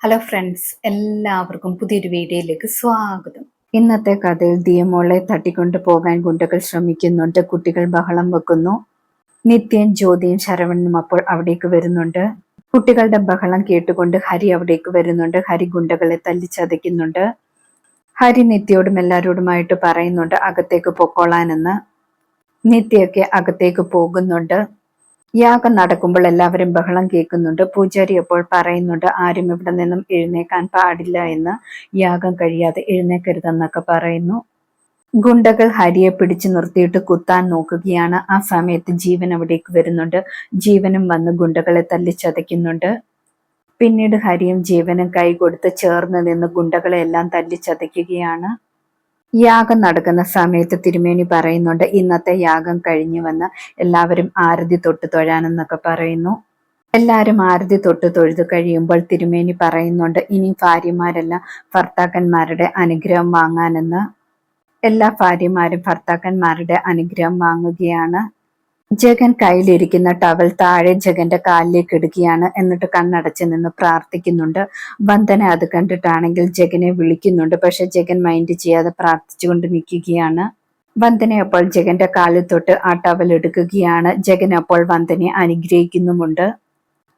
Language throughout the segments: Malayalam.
ഹലോ ഫ്രണ്ട്സ് എല്ലാവർക്കും പുതിയൊരു വീഡിയോയിലേക്ക് സ്വാഗതം. ഇന്നത്തെ കഥയിൽ ദിയമോളെ തട്ടിക്കൊണ്ടു പോകാൻ ഗുണ്ടകൾ ശ്രമിക്കുന്നുണ്ട്. കുട്ടികൾ ബഹളം വെക്കുന്നു. നിത്യൻ ജ്യോതിയും ശരവണനും അപ്പോൾ അവിടേക്ക് വരുന്നുണ്ട്. കുട്ടികളുടെ ബഹളം കേട്ടുകൊണ്ട് ഹരി അവിടേക്ക് വരുന്നുണ്ട്. ഹരി ഗുണ്ടകളെ തല്ലിച്ചതയ്ക്കുന്നുണ്ട്. ഹരി നിത്യയോടും എല്ലാവരോടുമായിട്ട് പറയുന്നുണ്ട് അകത്തേക്ക് പൊക്കോളാനെന്ന്. നിത്യയൊക്കെ അകത്തേക്ക് പോകുന്നുണ്ട്. യാഗം നടക്കുമ്പോൾ എല്ലാവരും ബഹളം കേൾക്കുന്നുണ്ട്. പൂജാരി അപ്പോൾ പറയുന്നുണ്ട് ആരും ഇവിടെ നിന്നും എഴുന്നേക്കാൻ പാടില്ല എന്ന്. യാഗം കഴിയാതെ എഴുന്നേക്കരുതെന്നൊക്കെ പറയുന്നു. ഗുണ്ടകൾ ഹരിയെ പിടിച്ചു നിർത്തിയിട്ട് കുത്താൻ നോക്കുകയാണ്. ആ സമയത്ത് ജീവൻ അവിടേക്ക് വരുന്നുണ്ട്. ജീവനും വന്ന് ഗുണ്ടകളെ തല്ലിച്ചതയ്ക്കുന്നുണ്ട് പിന്നീട് ഹരിയും ജീവനും കൈ കൊടുത്ത് ചേർന്ന് നിന്ന് ഗുണ്ടകളെ എല്ലാം തല്ലിച്ചതയ്ക്കുകയാണ് യാഗം നടക്കുന്ന സമയത്ത് തിരുമേനി പറയുന്നുണ്ട് ഇന്നത്തെ യാഗം കഴിഞ്ഞു വന്ന് എല്ലാവരും ആരതി തൊട്ട് തൊഴാനെന്നൊക്കെ പറയുന്നു. എല്ലാവരും ആരതി തൊട്ട് തൊഴുതു കഴിയുമ്പോൾ തിരുമേനി പറയുന്നുണ്ട് ഇനി ഭാര്യമാരെല്ലാം ഭർത്താക്കന്മാരുടെ അനുഗ്രഹം വാങ്ങാനെന്ന്. എല്ലാ ഭാര്യമാരും ഭർത്താക്കന്മാരുടെ അനുഗ്രഹം വാങ്ങുകയാണ്. ജഗൻ കയ്യിലിരിക്കുന്ന ടവൽ താഴെ ജഗന്റെ കാലിലേക്ക് ഇടുകയാണ്. എന്നിട്ട് കണ്ണടച്ച് നിന്ന് പ്രാർത്ഥിക്കുന്നുണ്ട്. വന്ദന അത് കണ്ടിട്ടാണെങ്കിൽ ജഗനെ വിളിക്കുന്നുണ്ട്. പക്ഷെ ജഗൻ മൈൻഡ് ചെയ്യാതെ പ്രാർത്ഥിച്ചുകൊണ്ട് നിൽക്കുകയാണ്. വന്ദന അപ്പോൾ ജഗന്റെ കാലിൽ തൊട്ട് ആ ടവൽ എടുക്കുകയാണ്. ജഗൻ അപ്പോൾ വന്ദനെ അനുഗ്രഹിക്കുന്നുമുണ്ട്.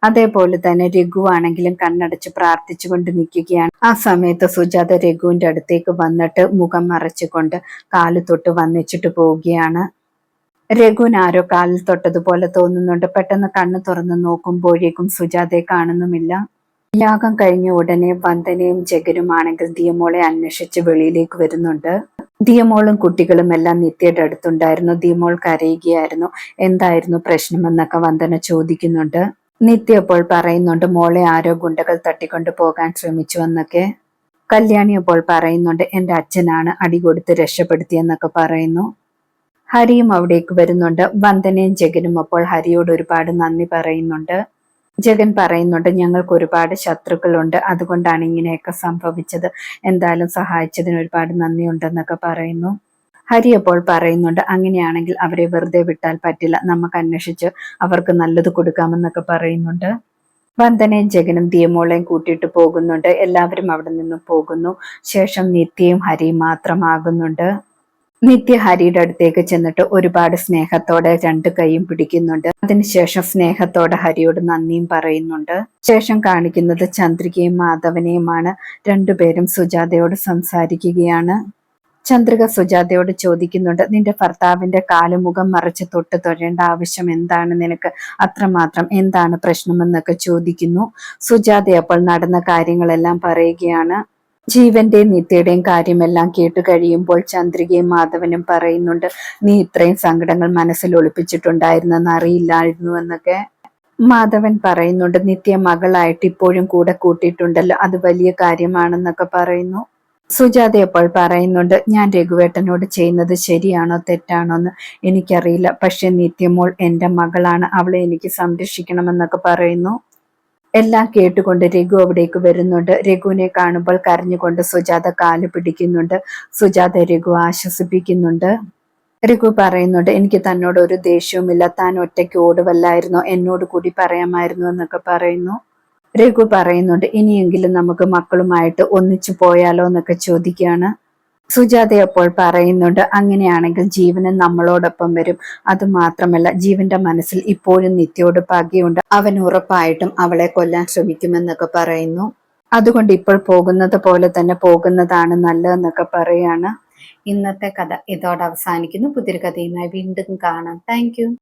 അതേപോലെ തന്നെ രഘു ആണെങ്കിലും കണ്ണടച്ച് പ്രാർത്ഥിച്ചുകൊണ്ട് നിൽക്കുകയാണ്. ആ സമയത്ത് സുജാത രഘുവിന്റെ അടുത്തേക്ക് വന്നിട്ട് മുഖം മറച്ചുകൊണ്ട് കാൽ തൊട്ട് വന്നിച്ചിട്ട് പോവുകയാണ്. രഘുവിന് ആരോ കാലിൽ തൊട്ടതുപോലെ തോന്നുന്നുണ്ട്. പെട്ടെന്ന് കണ്ണു തുറന്ന് നോക്കുമ്പോഴേക്കും സുജാതയെ കാണുന്നുമില്ല. യാഗം കഴിഞ്ഞ ഉടനെ വന്ദനയും ജഗനുമാണെങ്കിൽ ദിയമോളെ അന്വേഷിച്ച് വെളിയിലേക്ക് വരുന്നുണ്ട്. ദിയമോളും കുട്ടികളും എല്ലാം നിത്യയുടെ അടുത്തുണ്ടായിരുന്നു. ദിയമോൾ കരയുകയായിരുന്നു. എന്തായിരുന്നു പ്രശ്നമെന്നൊക്കെ വന്ദന ചോദിക്കുന്നുണ്ട്. നിത്യ അപ്പോൾ പറയുന്നുണ്ട് മോളെ ആരോ ഗുണ്ടകൾ തട്ടിക്കൊണ്ട് പോകാൻ ശ്രമിച്ചു എന്നൊക്കെ. കല്യാണി അപ്പോൾ പറയുന്നുണ്ട് എന്റെ അച്ഛനാണ് അടി കൊടുത്ത് രക്ഷപ്പെടുത്തിയെന്നൊക്കെ പറയുന്നു. ഹരിയും അവിടേക്ക് വരുന്നുണ്ട്. വന്ദനയും ജഗനും അപ്പോൾ ഹരിയോട് ഒരുപാട് നന്ദി പറയുന്നുണ്ട്. ജഗൻ പറയുന്നുണ്ട് ഞങ്ങൾക്ക് ഒരുപാട് ശത്രുക്കളുണ്ട്. അതുകൊണ്ടാണ് ഇങ്ങനെയൊക്കെ സംഭവിച്ചത്. എന്തായാലും സഹായിച്ചതിന് ഒരുപാട് നന്ദിയുണ്ടെന്നൊക്കെ പറയുന്നു. ഹരി അപ്പോൾ പറയുന്നുണ്ട് അങ്ങനെയാണെങ്കിൽ അവരെ വെറുതെ വിട്ടാൽ പറ്റില്ല. നമുക്ക് അന്വേഷിച്ച് അവർക്ക് നല്ലത് കൊടുക്കാമെന്നൊക്കെ പറയുന്നുണ്ട്. വന്ദനയും ജഗനും ദിയമോളെയും കൂട്ടിയിട്ട് പോകുന്നുണ്ട്. എല്ലാവരും അവിടെ നിന്നും പോകുന്നു. ശേഷം നിത്യയും ഹരിയും മാത്രമാകുന്നുണ്ട്. നിത്യ ഹരിയുടെ അടുത്തേക്ക് ചെന്നിട്ട് ഒരുപാട് സ്നേഹത്തോടെ രണ്ട് കൈയും പിടിക്കുന്നുണ്ട്. അതിനുശേഷം സ്നേഹത്തോടെ ഹരിയോട് നന്ദിയും പറയുന്നുണ്ട്. ശേഷം കാണിക്കുന്നത് ചന്ദ്രികയും മാധവനെയുമാണ്. രണ്ടുപേരും സുജാതയോട് സംസാരിക്കുകയാണ്. ചന്ദ്രിക സുജാതയോട് ചോദിക്കുന്നുണ്ട് നിന്റെ ഭർത്താവിന്റെ കാലുമുഖം മറിച്ച് തൊട്ട് തൊഴേണ്ട ആവശ്യം എന്താണ്? നിനക്ക് അത്രമാത്രം എന്താണ് പ്രശ്നമെന്നൊക്കെ ചോദിക്കുന്നു. സുജാത അപ്പോൾ നടന്ന കാര്യങ്ങളെല്ലാം പറയുകയാണ്. ജീവന്റെയും നിത്യയുടെയും കാര്യമെല്ലാം കേട്ടു കഴിയുമ്പോൾ ചന്ദ്രികയും മാധവനും പറയുന്നുണ്ട് നീ ഇത്രയും സങ്കടങ്ങൾ മനസ്സിൽ ഒളിപ്പിച്ചിട്ടുണ്ടായിരുന്നെന്ന് അറിയില്ലായിരുന്നു എന്നൊക്കെ മാധവൻ പറയുന്നുണ്ട്. നിത്യ മകളായിട്ട് ഇപ്പോഴും കൂടെ കൂട്ടിയിട്ടുണ്ടല്ലോ അത് വലിയ കാര്യമാണെന്നൊക്കെ പറയുന്നു. സുജാത അപ്പോൾ പറയുന്നുണ്ട് ഞാൻ രഘുവേട്ടനോട് ചെയ്യുന്നത് ശരിയാണോ തെറ്റാണോ എന്ന് എനിക്കറിയില്ല. പക്ഷെ നിത്യമോൾ എന്റെ മകളാണ് അവളെ എനിക്ക് സംരക്ഷിക്കണമെന്നൊക്കെ പറയുന്നു. എല്ലാം കേട്ടുകൊണ്ട് രഘു അവിടേക്ക് വരുന്നുണ്ട്. രഘുവിനെ കാണുമ്പോൾ കരഞ്ഞുകൊണ്ട് സുജാത കാൽ പിടിക്കുന്നുണ്ട്. സുജാത രഘു ആശ്വസിപ്പിക്കുന്നുണ്ട്. രഘു പറയുന്നുണ്ട് എനിക്ക് തന്നോട് ഒരു ദേഷ്യവുമില്ല. താൻ ഒറ്റയ്ക്ക് ഓടുവല്ലായിരുന്നു? എന്നോട് കൂടി പറയാമായിരുന്നു എന്നൊക്കെ പറയുന്നു. രഘു പറയുന്നുണ്ട് ഇനിയെങ്കിലും നമുക്ക് മക്കളുമായിട്ട് ഒന്നിച്ചു പോയാലോ എന്നൊക്കെ ചോദിക്കുകയാണ്. സുജാത അപ്പോൾ പറയുന്നുണ്ട് അങ്ങനെയാണെങ്കിൽ ജീവനും നമ്മളോടൊപ്പം വരും. അതുമാത്രമല്ല ജീവന്റെ മനസ്സിൽ ഇപ്പോഴും നിത്യോട് പകയുണ്ട് അവൻ ഉറപ്പായിട്ടും അവളെ കൊല്ലാൻ ശ്രമിക്കുമെന്നൊക്കെ പറയുന്നു. അതുകൊണ്ട് ഇപ്പോൾ പോകുന്നത് പോലെ തന്നെ പോകുന്നതാണ് നല്ലതെന്നൊക്കെ പറയാണ്. ഇന്നത്തെ കഥ ഇതോടെ അവസാനിക്കുന്നു. പുതിയൊരു കഥയുമായി വീണ്ടും കാണാം. താങ്ക്